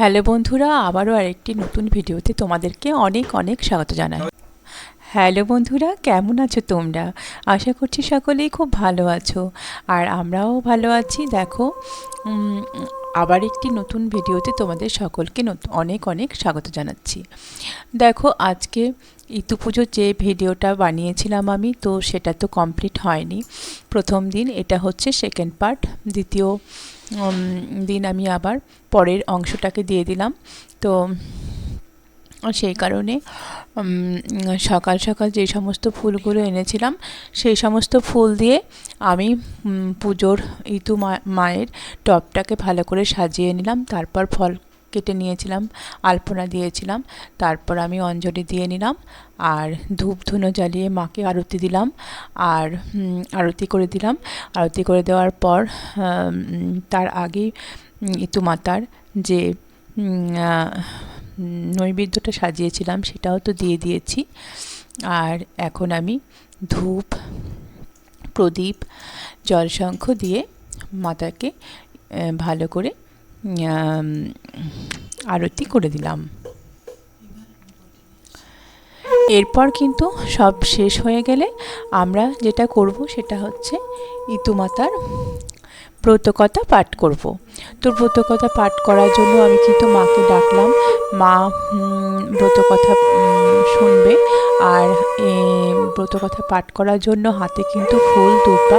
Hello বন্ধুরা, আবারও আরেকটি নতুন ভিডিওতে তোমাদেরকে অনেক অনেক স্বাগত জানাই। হ্যালো বন্ধুরা, কেমন আছো তোমরা? আশা করছি সকলেই খুব ভালো আছো। আর আমরাও ভালো আছি। দেখো আবার একটি নতুন ভিডিওতে তোমাদের সকলকে অনেক অনেক স্বাগত জানাচ্ছি। দেখো, আজকে ইতু পুজোর যে ভিডিওটা বানিয়েছিলাম আমি, তো সেটা তো কমপ্লিট হয়নি। প্রথম দিন এটা হচ্ছে সেকেন্ড পার্ট দ্বিতীয় দিন আমি আবার পরের অংশটাকে দিয়ে দিলাম। তো সেই কারণে সকাল সকাল যে সমস্ত ফুলগুলো এনেছিলাম, সেই সমস্ত ফুল দিয়ে আমি পুজোর ইতু মায়ের টপটাকে ভালো করে সাজিয়ে নিলাম। তারপর ফল কেটে নিয়েছিলাম আলপনা দিয়েছিলাম তারপর আমি অঞ্জলি দিয়ে নিলাম আর ধূপ ধুনো জ্বালিয়ে মাকে আরতি দিলাম আর আরতি করে দিলাম। আরতি করে দেওয়ার পর তার উম, ইতু মাতার যে নৈবেদ্যটা সাজিয়েছিলাম সেটাও তো দিয়ে দিয়েছি। আর এখন আমি ধূপ প্রদীপ জলশঙ্খ দিয়ে মাতাকে ভালো করে আরতি করে দিলাম? এরপর কিন্তু সব শেষ হয়ে গেলে আমরা যেটা করব সেটা হচ্ছে ইতুমাতার ব্রতকথা পাঠ করব। তো ব্রতকথা পাঠ করার জন্য আমি কিন্তু মাকে ডাকলাম, মা ব্রতকথা শুনবে। আর ব্রতকথা পাঠ করার জন্য হাতে কিন্তু ফুল দুপা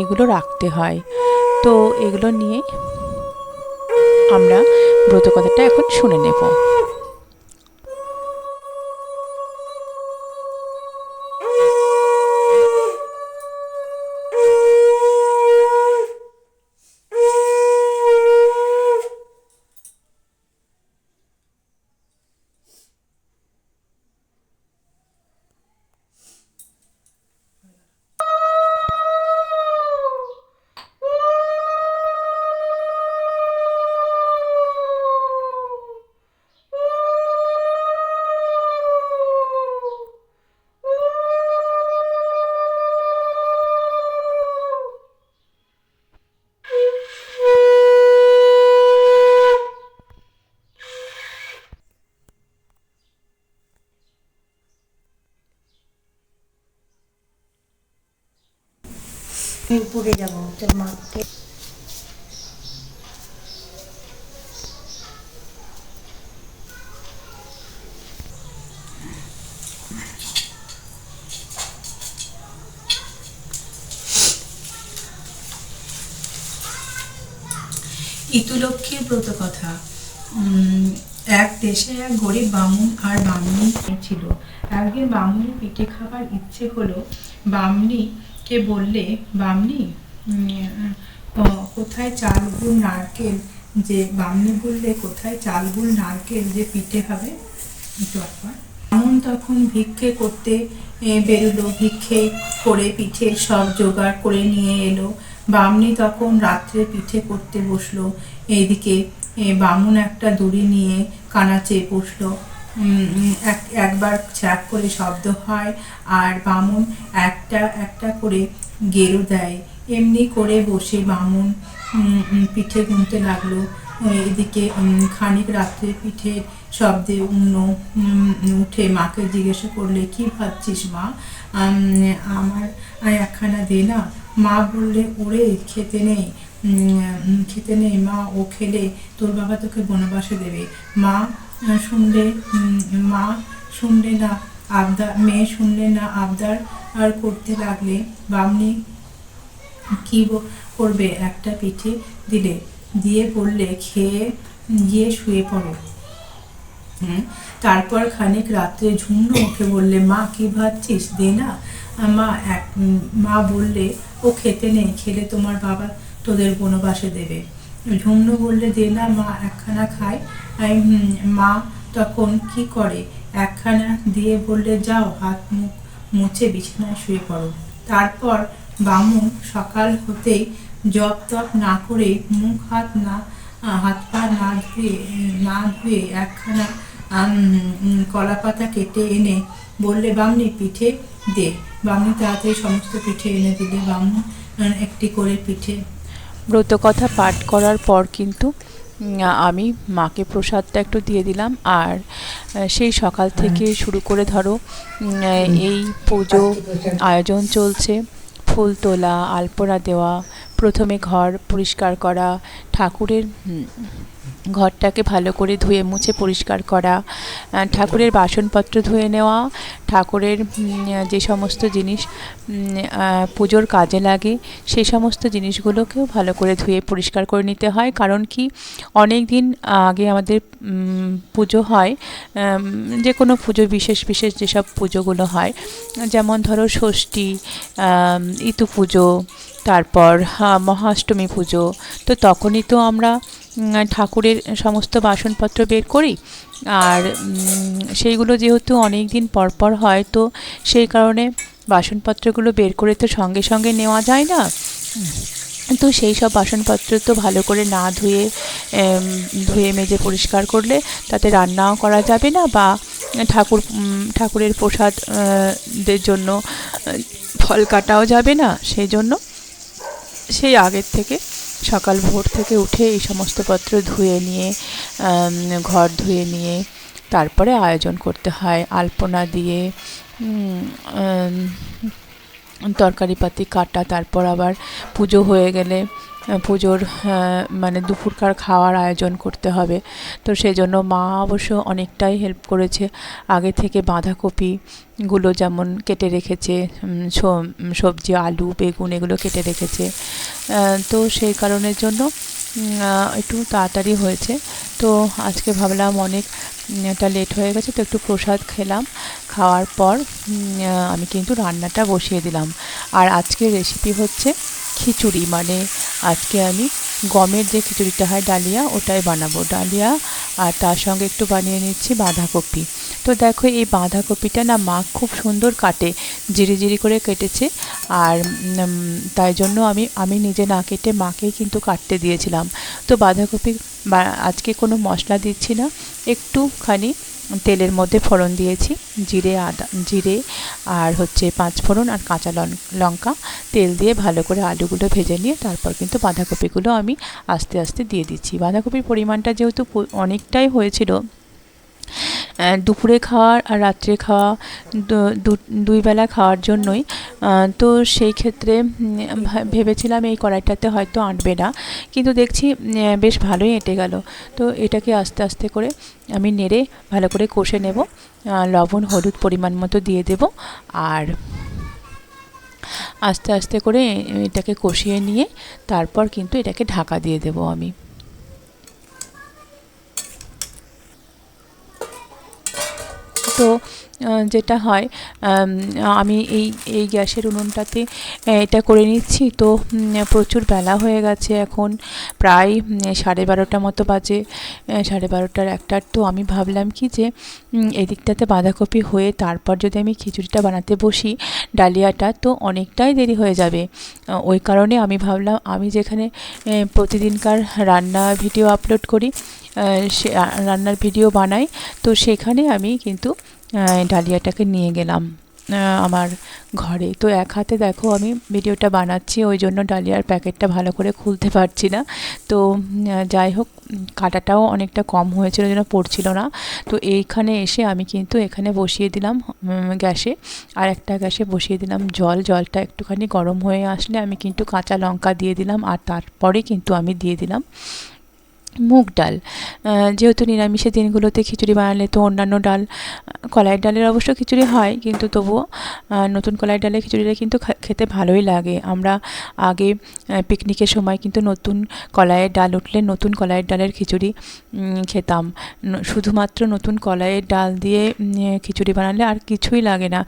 এগুলো রাখতে হয়। তো এগুলো নিয়ে আমরা ব্রত কথাটা এখন শুনে নেব। উপরে যাব তোর মাকে। ইতুলক্ষ্মীর ব্রত কথা। উম, এক দেশে এক গরিব বামুন আর বামুনি ছিল। একদিন বামুনি পিঠে খাবার ইচ্ছে হলো বামনিকে বললে, বামনি? কোথায় চাল গুড় নারকেল? যে বামনি বললে, কোথায় চাল গুড় নারকেল যে পিঠে হবে? চটপট তখন ভিক্ষে করতে বেরোলো, ভিক্ষে করে পিঠে সব জোগাড় করে নিয়ে এলো। বামনি তখন রাত্রে পিঠে করতে বসল। এদিকে বামুন একটা দড়ি নিয়ে কানাচে বসল। এক একবার ছ্যাক করে শব্দ হয় আর বামুন একটা একটা করে গেরো দেয়। এমনি করে বসে বামুন পিঠে গুনতে লাগল। এদিকে খানিক রাত্রে পিঠে শব্দে উম, উঠে মাকে জিজ্ঞাসা করলে কি ভাবছিস মা? আমার একখানা দে না। মা বললে ওরে খেতে নেই খেতে নেই মা ও খেলে তোর বাবা তোকে বনবাসে দেবে। মা শুনলে মা শুনলে না আবদার মেয়ে শুনলে না আবদার আর করতে লাগলে বামনি কি করবে? একটা পিঠে দিলে, দিয়ে বললে, খেয়ে, গিয়ে শুয়ে পড়ো। তারপর খানিক রাত্রে ঝুমনো ওকে বললে, মা, কি ভাবছিস? দে না। মা এক, মা বললে, ও খেতে নেই, খেলে তোমার বাবা তোদের বনবাসে দেবে। ঝুমনো বললে, দে না, মা, একখানা খায় মা তখন কি করে? একখানা দিয়ে বললে, যাও, হাত মুখ মুছে বিছানায় শুয়ে পড়ো। তারপর বামুন সকাল হতেই জপ তপ না করে মুখ হাত না, হাত পা না ধুয়ে না ধুয়ে একখানা কলা পাতা কেটে এনে বললে, বামনি, পিঠে দে। বামনি তাড়াতাড়ি সমস্ত পিঠে এনে দিলে। বামুন একটি করে পিঠে ব্রতকথা পাঠ করার পর কিন্তু আমি মাকে প্রসাদটা একটু দিয়ে দিলাম। আর সেই সকাল থেকে শুরু করে ধরো এই পুজো আয়োজন চলছে। ফুল তোলা, আলপনা দেওয়া, প্রথমে ঘর পরিষ্কার করা, ঠাকুরের ঘরটাকে ভালো করে ধুয়ে মুছে পরিষ্কার করা ঠাকুরের বাসনপত্র ধুয়ে নেওয়া, ঠাকুরের যে সমস্ত জিনিস পুজোর কাজে লাগে সেই সমস্ত জিনিসগুলোকেও ভালো করে ধুয়ে পরিষ্কার করে নিতে হয়। কারণ কি অনেক দিন আগে আমাদের পুজো হয় যে কোনো পুজো বিশেষ বিশেষ যেসব পুজোগুলো হয়, যেমন ধরো ষষ্ঠী ইতু পুজো, তারপর মহাষ্টমী পুজো, তো তখনই তো আমরা ঠাকুরের সমস্ত বাসনপত্র বের করি। আর সেইগুলো যেহেতু অনেক দিন পর পর হয়, তো সেই কারণে বাসনপত্রগুলো বের করে তো সঙ্গে সঙ্গে নেওয়া যায় না। তো সেই সব বাসনপত্র তো ভালো করে না ধুয়ে ধুয়ে, মেজে, পরিষ্কার করলে তাতে রান্নাও করা যাবে না বা ঠাকুর ঠাকুরের প্রসাদ দের জন্য ফল কাটাও যাবে না। সেই জন্য সেই আগের থেকে সকাল ভোর থেকে উঠে এই সমস্ত পত্র ধুয়ে নিয়ে ঘর ধুয়ে নিয়ে তারপরে আয়োজন করতে হয়। আলপনা দিয়ে উম, আম, তরকারি পাতি কাটা তারপর আবার পুজো হয়ে গেলে পুজোর মানে দুপুরকার খাওয়ার আয়োজন করতে হবে। তো সেই জন্য মা অবশ্য অনেকটাই হেল্প করেছে। আগে থেকে বাঁধাকপিগুলো যেমন কেটে রেখেছে সবজি আলু বেগুন এগুলো কেটে রেখেছে। তো সেই কারণের জন্য একটু তাড়াতাড়ি হয়েছে। তো আজকে ভাবলাম অনেক একটা লেট হয়ে গেছে, তো একটু প্রসাদ খেলাম। খাওয়ার পর আমি কিন্তু রান্নাটা বসিয়ে দিলাম। আর আজকের রেসিপি হচ্ছে খিচুড়ি মানে আজকে আমি গমের যে খিচুড়িটা হয়, ডালিয়া, ওটাই বানাবো। ডালিয়া আর তার সঙ্গে একটু বানিয়ে নিচ্ছি বাঁধাকপি। তো দেখো, এই বাঁধাকপিটা না মা খুব সুন্দর কাটে, জিরি জিরি করে কেটেছে। আর তাই জন্য আমি আমি নিজে না কেটে মাকেই কিন্তু কাটতে দিয়েছিলাম। তো বাঁধাকপি আজকে কোনো মশলা দিচ্ছি না। একটুখানি তেলের মধ্যে ফোড়ন দিয়েছি, জিরে, আদা, জিরে আর হচ্ছে পাঁচ ফোড়ন আর কাঁচা লঙ্কা। তেল দিয়ে ভালো করে আলুগুলো ভেজে নিয়ে তারপর কিন্তু বাঁধাকপিগুলো আমি আস্তে আস্তে দিয়ে দিচ্ছি। বাঁধাকপির পরিমাণটা যেহেতু অনেকটাই হয়েছিল দুপুরে খাওয়ার আর রাত্রে খাওয়া দুই বেলা খাওয়ার জন্যই। তো সেই ক্ষেত্রে ভেবেছিলাম এই কড়াইটাতে হয়তো আঁটবে না। কিন্তু দেখছি বেশ ভালোই এঁটে গেল। তো এটাকে আস্তে আস্তে করে আমি নেড়ে ভালো করে কষে নেব। লবণ, হলুদ পরিমাণ মতো দিয়ে দেব। আর আস্তে আস্তে করে এটাকে কষিয়ে নিয়ে তারপর কিন্তু এটাকে ঢাকা দিয়ে দেব আমি। তো যেটা হয়, আমি এই এই গ্যাসের উনুনটাতে এটা করে নিচ্ছি। তো প্রচুর বেলা হয়ে গেছে এখন, প্রায় সাড়ে বারোটা মতো বাজে সাড়ে বারোটার একটার তো আমি ভাবলাম কি যে এদিকটাতে বাঁধাকপি হয়ে তারপর যদি আমি খিচুড়িটা বানাতে বসি, ডালিয়াটা, তো অনেকটাই দেরি হয়ে যাবে। ওই কারণে আমি ভাবলাম, আমি যেখানে প্রতিদিনকার রান্না ভিডিও আপলোড করি সে রান্নার ভিডিও বানাই। তো সেখানে আমি কিন্তু ডালিয়াটাকে নিয়ে গেলাম আমার ঘরে। তো এক হাতে দেখো আমি ভিডিওটা বানাচ্ছি, ওই জন্য ডালিয়ার প্যাকেটটা ভালো করে খুলতে পারছি না। তো যাই হোক, কাটাটাও অনেকটা কম হয়েছিল যেন পড়ছিল না। তো এইখানে এসে আমি কিন্তু এখানে বসিয়ে দিলাম গ্যাসে। আর একটা গ্যাসে বসিয়ে দিলাম জল। জলটা একটুখানি গরম হয়ে আসলে আমি কিন্তু কাঁচা লঙ্কা দিয়ে দিলাম, আর তারপরে কিন্তু আমি দিয়ে দিলাম মুগ ডাল। যেহেতু নিরামিষের দিনগুলোতে খিচুড়ি বানালে তো অন্যান্য ডাল কলাইয়ের ডালের অবশ্য খিচুড়ি হয়, কিন্তু তবুও নতুন কলাইয়ের ডালের খিচুড়িটা কিন্তু খেতে ভালোই লাগে। আমরা আগে পিকনিকের সময় কিন্তু নতুন কলাইয়ের ডাল উঠলে নতুন কলাইয়ের ডালের খিচুড়ি খেতাম। শুধুমাত্র নতুন কলাইয়ের ডাল দিয়ে খিচুড়ি বানালে আর কিছুই লাগে না।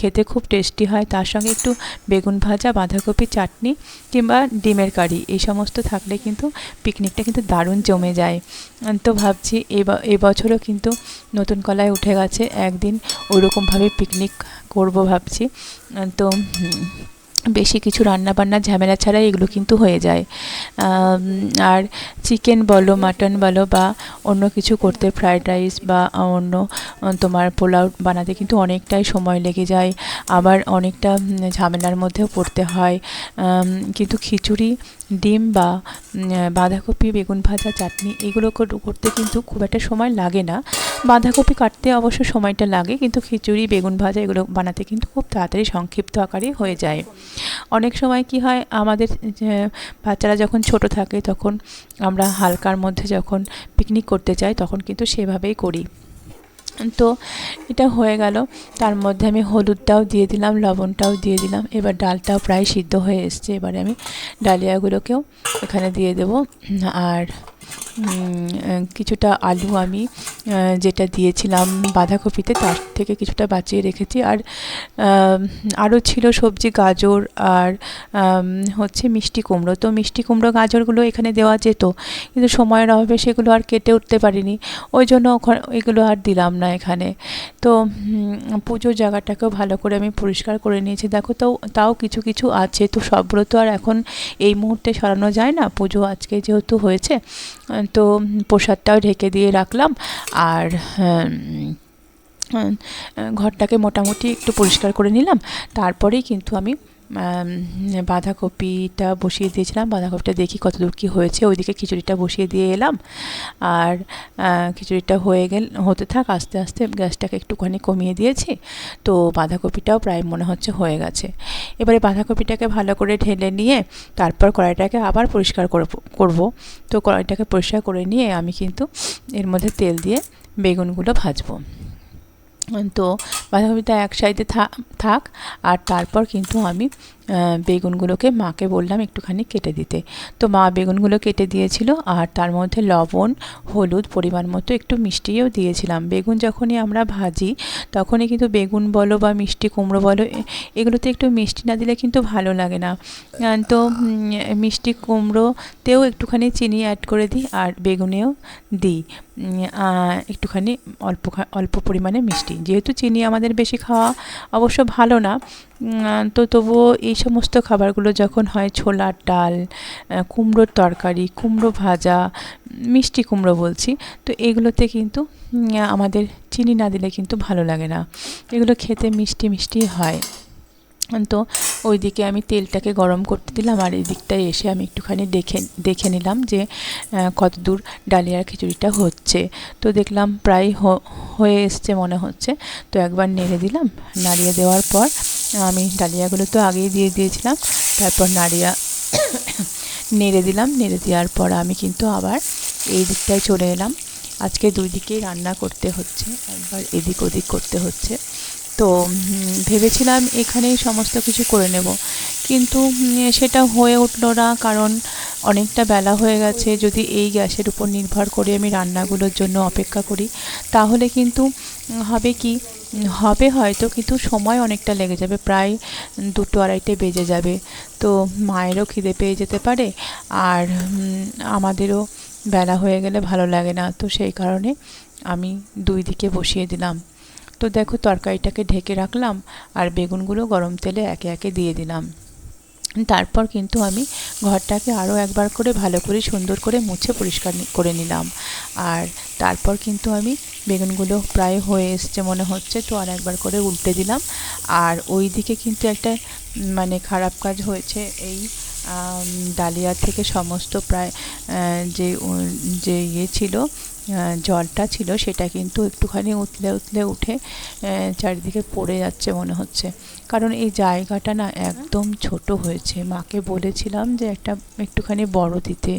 খেতে খুব টেস্টি হয়। তার সঙ্গে একটু বেগুন ভাজা বাঁধাকপি চাটনি কিংবা ডিমের কারি, এই সমস্ত থাকলে কিন্তু পিকনিকটা কিন্তু দারুণ জমে যায়। তো ভাবছি এবা- এবছরও কিন্তু নতুন কলায় উঠে গেছে। একদিন ওইরকমভাবে পিকনিক করব ভাবছি। তো বেশি কিছু রান্না বান্নার ঝামেলা ছাড়া এগুলো কিন্তু হয়ে যায়। আর চিকেন বলো মাটন বলো বা অন্য কিছু করতে ফ্রায়েড রাইস বা অন্য তোমার পোলাও বানাতে কিন্তু অনেকটাই সময় লেগে যায়। আবার অনেকটা ঝামেলার মধ্যেও পড়তে হয়। কিন্তু খিচুড়ি ডিম বা বাঁধাকপি, বেগুন ভাজা, চাটনি এগুলো করতে কিন্তু খুব একটা সময় লাগে না। বাঁধাকপি কাটতে অবশ্য সময়টা লাগে, কিন্তু খিচুড়ি, বেগুন ভাজা এগুলো বানাতে কিন্তু খুব তাড়াতাড়ি সংক্ষিপ্ত আকারে হয়ে যায়। অনেক সময় কি হয়, আমাদের বাচ্চারা যখন ছোট থাকে তখন আমরা হালকার মধ্যে যখন পিকনিক করতে যাই তখন কিন্তু সেভাবেই করি। তো এটা হয়ে গেল। তার মধ্যে আমি হলুদটাও দিয়ে দিলাম, লবণটাও দিয়ে দিলাম। এবার ডালটাও প্রায় সিদ্ধ হয়ে এসছে। এবারে আমি ডালিয়াগুলোকেও এখানে দিয়ে দেব। আর কিছুটা আলু আমি যেটা দিয়েছিলাম বাঁধাকপিতে, তার থেকে কিছুটা বাঁচিয়ে রেখেছি। আর আরও ছিল সবজি, গাজর আর হচ্ছে মিষ্টি কুমড়ো। তো মিষ্টি কুমড়ো, গাজরগুলো এখানে দেওয়া যেত, কিন্তু সময়ের অভাবে সেগুলো আর কেটে উঠতে পারিনি। ওই জন্য এগুলো আর দিলাম না এখানে। তো পুজোর জায়গাটাকেও ভালো করে আমি পরিষ্কার করে নিয়েছি। দেখো তাও তাও কিছু কিছু আছে। তো সবগুলো তো আর এখন এই মুহূর্তে সরানো যায় না। পুজো আজকে যেহেতু হয়েছে তো প্রসাদটাও ঢেকে দিয়ে রাখলাম আর ঘরটাকে মোটামুটি একটু পরিষ্কার করে নিলাম। তারপরেই কিন্তু আম, বাঁধাকপিটা বসিয়ে দিয়েছিলাম। বাঁধাকপিটা দেখি কত দূর কী হয়েছে। ওইদিকে খিচুড়িটা বসিয়ে দিয়ে এলাম। আর খিচুড়িটা হয়ে গেল, হতে থাক, আস্তে আস্তে গ্যাসটাকে একটুখানি কমিয়ে দিয়েছি। তো বাঁধাকপিটাও প্রায় মনে হচ্ছে হয়ে গেছে। এবারে বাঁধাকপিটাকে ভালো করে ঢেলে নিয়ে তারপর কড়াইটাকে আবার পরিষ্কার করব। তো কড়াইটাকে পরিষ্কার করে নিয়ে আমি কিন্তু এর মধ্যে তেল দিয়ে বেগুনগুলো ভাজবো। তো বাঁধাকপিটা এক সাইডে থাক আর তারপর কিন্তু আমি বেগুনগুলোকে মাকে বললাম একটুখানি কেটে দিতে। তো মা বেগুনগুলো কেটে দিয়েছিল আর তার মধ্যে লবণ, হলুদ পরিমাণ মতো একটু মিষ্টিও দিয়েছিলাম। বেগুন যখনই আমরা ভাজি, তখনই কিন্তু বেগুন বলো বা মিষ্টি কুমড়ো বলো এগুলোতে একটু মিষ্টি না দিলে কিন্তু ভালো লাগে না। তো মিষ্টি কুমড়োতেও একটুখানি চিনি অ্যাড করে দিই আর বেগুনেও দিই। একটুখানি অল্প অল্প পরিমাণে মিষ্টি। যেহেতু চিনি আমাদের বেশি খাওয়া অবশ্য ভালো না তো তবুও এই সমস্ত খাবারগুলো যখন হয়, ছোলার ডাল কুমড়োর তরকারি, কুমড়ো ভাজা, মিষ্টি কুমড়ো বলছি, তো এগুলোতে কিন্তু আমাদের চিনি না দিলে কিন্তু ভালো লাগে না। এগুলো খেতে মিষ্টি মিষ্টি হয়। তো ওইদিকে আমি তেলটাকে গরম করতে দিলাম, আর এই দিকটায় এসে আমি একটুখানি দেখে দেখে নিলাম যে কত দূর ডালিয়ার খিচুড়িটা হচ্ছে। তো দেখলাম প্রায় হয়ে এসছে মনে হচ্ছে। তো একবার নেড়ে দিলাম, নাড়িয়ে দেওয়ার পর আমি ডালিয়াগুলো তো আগেই দিয়ে দিয়েছিলাম, তারপর নাড়িয়া নেড়ে দিলাম, নেড়ে দেওয়ার পর আমি কিন্তু আবার এই দিকটায় চলে এলাম। আজকে দুই দিকেই রান্না করতে হচ্ছে, একবার এদিক ওদিক করতে হচ্ছে। তো ভেবেছিলাম এখানেই সমস্ত কিছু করে নেব। কিন্তু সেটা হয়ে উঠল না কারণ অনেকটা বেলা হয়ে গেছে। যদি এই গ্যাসের উপর নির্ভর করে আমি রান্নাগুলোর জন্য অপেক্ষা করি, তাহলে কিন্তু হবে কি হবে হয়তো, কিন্তু সময় অনেকটা লেগে যাবে। প্রায় দুটো আড়াইটে বেজে যাবে। তো, মায়েরও খিদে পেয়ে যেতে পারে আর আমাদেরও বেলা হয়ে গেলে ভালো লাগে না। তো সেই কারণে আমি দুই দিকে বসিয়ে দিলাম। তো দেখো তরকারিটাকে ঢেকে রাখলাম আর বেগুনগুলো গরম তেলে একে একে দিয়ে দিলাম। তারপর কিন্তু আমি ঘরটাকে আরও একবার করে ভালো করে সুন্দর করে মুছে পরিষ্কার করে নিলাম। আর তারপর কিন্তু আমি বেগুনগুলো প্রায় হয়ে এসছে মনে হচ্ছে, তো আর একবার করে উল্টে দিলাম। আর ওই দিকে কিন্তু একটা মানে খারাপ কাজ হয়েছে, এই ডালিয়া থেকে সমস্ত প্রায় যে যে ইয়ে ছিল জলটা ছিল, সেটা কিন্তু একটুখানি উতলে উতলে উঠে চারিদিকে পড়ে যাচ্ছে মনে হচ্ছে। কারণ এই জায়গাটা না একদম ছোট হয়েছে। মাকে বলেছিলাম যে একটা একটুখানি বড় দিতে।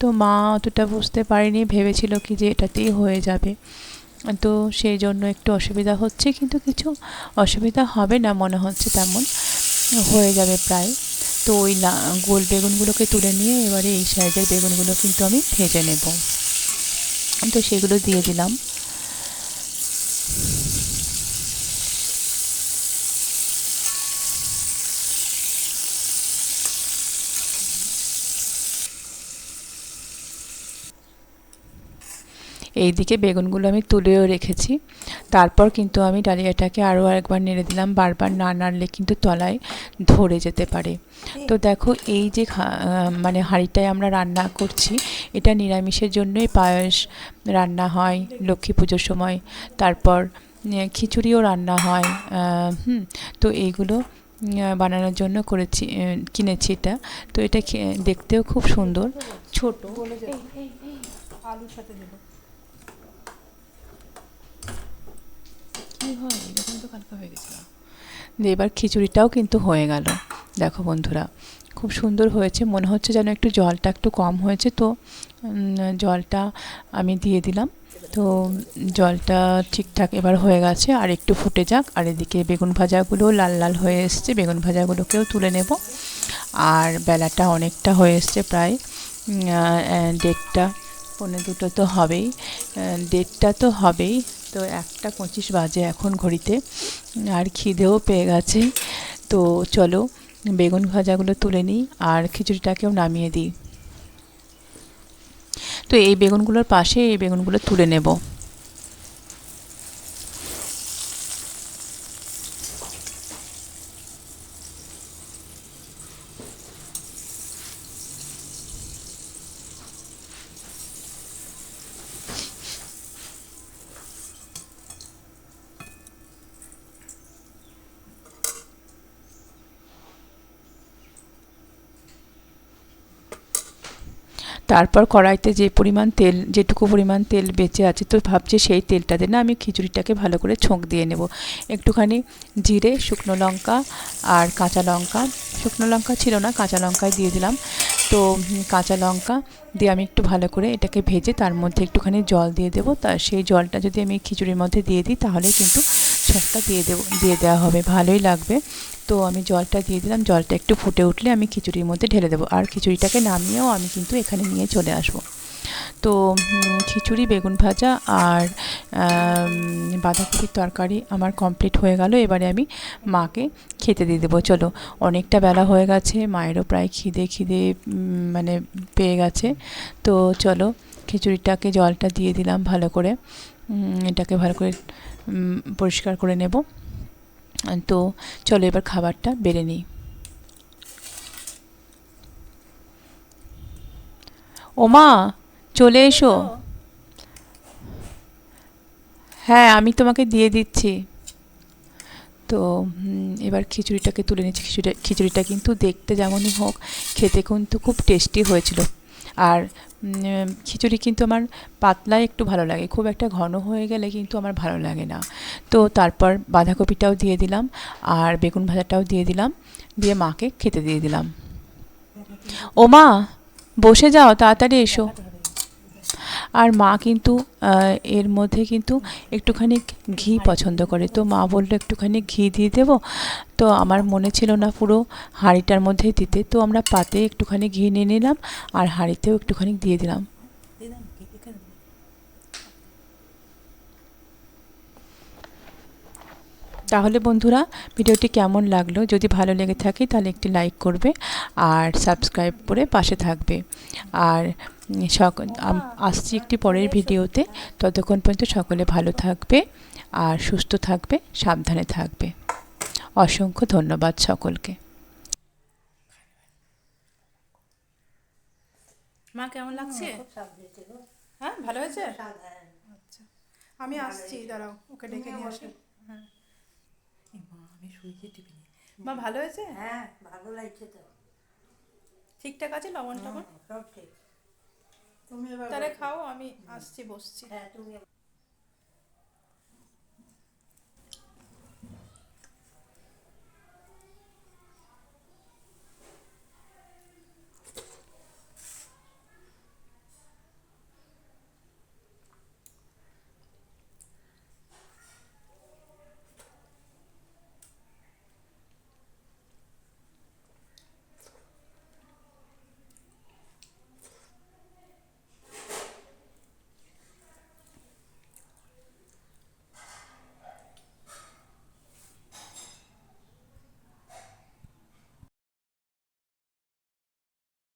তো মা অতটা বুঝতে পারেনি, ভেবেছিল কি যে এটাতেই হয়ে যাবে। তো সেই জন্য একটু অসুবিধা হচ্ছে, কিন্তু কিছু অসুবিধা হবে না মনে হচ্ছে তেমন। হয়ে যাবে প্রায়। তো ওই গোল বেগুনগুলোকে তুলে নিয়ে এবারে এই সাইজের বেগুনগুলো কিন্তু আমি ভেজে নেব। তো সেগুলো দিয়ে দিলাম। এইদিকে বেগুনগুলো আমি তুলেও রেখেছি। তারপর কিন্তু আমি ডালিয়াটাকে আরও একবার নেড়ে দিলাম। বারবার না নাড়লে কিন্তু তলায় ধরে যেতে পারে। তো দেখো এই যে মানে হাঁড়িটায় আমরা রান্না করছি, এটা নিরামিষের জন্যই পায়েস রান্না হয়, লক্ষ্মী পুজোর সময়। তারপর খিচুড়িও রান্না হয় হুম, তো এইগুলো বানানোর জন্য করেছি কিনেছি এটা। তো এটা দেখতেও খুব সুন্দর। ছোট। আলুর সাথে কি হয় এরকম তো হয়ে গেছিল দিয়ে এবার খিচুড়িটাও কিন্তু হয়ে গেল। দেখো বন্ধুরা খুব সুন্দর হয়েছে। মনে হচ্ছে যেন একটু জলটা একটু কম হয়েছে তো জলটা আমি দিয়ে দিলাম। তো জলটা ঠিকঠাক এবার হয়ে গেছে। আর একটু ফুটে যাক। আর এদিকে বেগুন ভাজাগুলো লাল লাল হয়ে এসছে। বেগুন ভাজাগুলোকেও তুলে নেব। আর বেলাটা অনেকটা হয়ে এসছে প্রায় উম, আহ, দেড়টা পৌনে দুটো তো হবেই। দেড়টা তো হবেই। তো একটা পঁচিশ বাজে এখন ঘড়িতে, আর খিদেও পেয়ে গেছে। তো চলো, বেগুন ভাজাগুলো তুলে নিই, আর খিচুড়িটাকেও নামিয়ে দিই। তো এই বেগুনগুলোর পাশে এই বেগুনগুলো তুলে নেব। তারপর কড়াইতে যে পরিমাণ তেল, যেটুকু পরিমাণ তেল বেঁচে আছে, তো ভাবছি সেই তেলটাতে না আমি খিচুড়িটাকে ভালো করে ছোঁক দিয়ে নেব। একটুখানি জিরে, শুকনো লঙ্কা আর কাঁচা লঙ্কা। শুকনো লঙ্কা ছিল না, কাঁচা লঙ্কায় দিয়ে দিলাম। তো কাঁচা লঙ্কা দিয়ে আমি একটু ভালো করে এটাকে ভেজে তার মধ্যে একটুখানি জল দিয়ে দেবো। তা সেই জলটা যদি আমি খিচুড়ির মধ্যে দিয়ে দিই তাহলে কিন্তু সবটা দিয়ে দেবো দিয়ে দেওয়া হবে ভালোই লাগবে। তো আমি জলটা দিয়ে দিলাম জলটা একটু ফুটে উঠলে আমি খিচুড়ির মধ্যে ঢেলে দেবো। আর খিচুড়িটাকে নামিয়েও আমি কিন্তু এখানে নিয়ে চলে আসব। তো খিচুড়ি, বেগুন ভাজা আর বাঁধাকপির তরকারি আমার কমপ্লিট হয়ে গেল। এবারে আমি মাকে খেতে দিয়ে দেবো। চলো, অনেকটা বেলা হয়ে গেছে, মায়েরও প্রায় খিদে খিদে মানে পেয়ে গেছে। তো চলো, খিচুড়িটাকে, জলটা দিয়ে দিলাম ভালো করে। এটাকে ভালো করে পরিষ্কার করে নেব। তো চলো, এবার খাবারটা বেড়ে নিই। ওমা! চলে এসো। হ্যাঁ আমি তোমাকে দিয়ে দিচ্ছি। তো এবার খিচুড়িটাকে তুলে নিচ্ছি। খিচুড়ি, খিচুড়িটা কিন্তু দেখতে যেমনই হোক, খেতে কিন্তু খুব টেস্টি হয়েছিল। আর খিচুড়ি কিন্তু আমার পাতলাই একটু ভালো লাগে। খুব একটা ঘন হয়ে গেলে কিন্তু আমার ভালো লাগে না। তো তারপর বাঁধাকপিটাও দিয়ে দিলাম আর বেগুন ভাজাটাও দিয়ে দিলাম। দিয়ে মাকে খেতে দিয়ে দিলাম। ও মা বসে যাও, তাড়াতাড়ি এসো। আর মা কিন্তু এর মধ্যে কিন্তু একটুখানি ঘি পছন্দ করে। তো মা বলল, একটুখানি ঘি দিয়ে দেবো? তো আমার মনে ছিল না পুরো হাঁড়িটার মধ্যেই দিতে। তো আমরা পাতে একটুখানি ঘি নিয়ে নিলাম আর হাঁড়িতেও একটুখানি দিয়ে দিলাম। তাহলে বন্ধুরা, ভিডিওটি কেমন লাগল? যদি ভালো লেগে থাকে, তাহলে একটি লাইক করবে আর সাবস্ক্রাইব করে পাশে থাকবে। আর আসছি একটি পরের ভিডিওতে। ততক্ষণ পর্যন্ত সকলে ভালো থাকবে আর সুস্থ থাকবে সাবধানে থাকবে। অসংখ্য ধন্যবাদ সকলকে। মা কেমন লাগছে? হ্যাঁ ভালো হয়েছে? হ্যাঁ আচ্ছা। আমি আসছি দাঁড়াও ওকে ডেকে নিয়ে আসি। হ্যাঁ। মা আমি শুয়েছি টিফিনে মা ভালো হয়েছে? হ্যাঁ ভালো লাগছে তো। ঠিকঠাক আছে লবণ টবণ সব ঠিক। তুমি এবার তাহলে খাও আমি আসছি বসছি। হ্যাঁ তুমি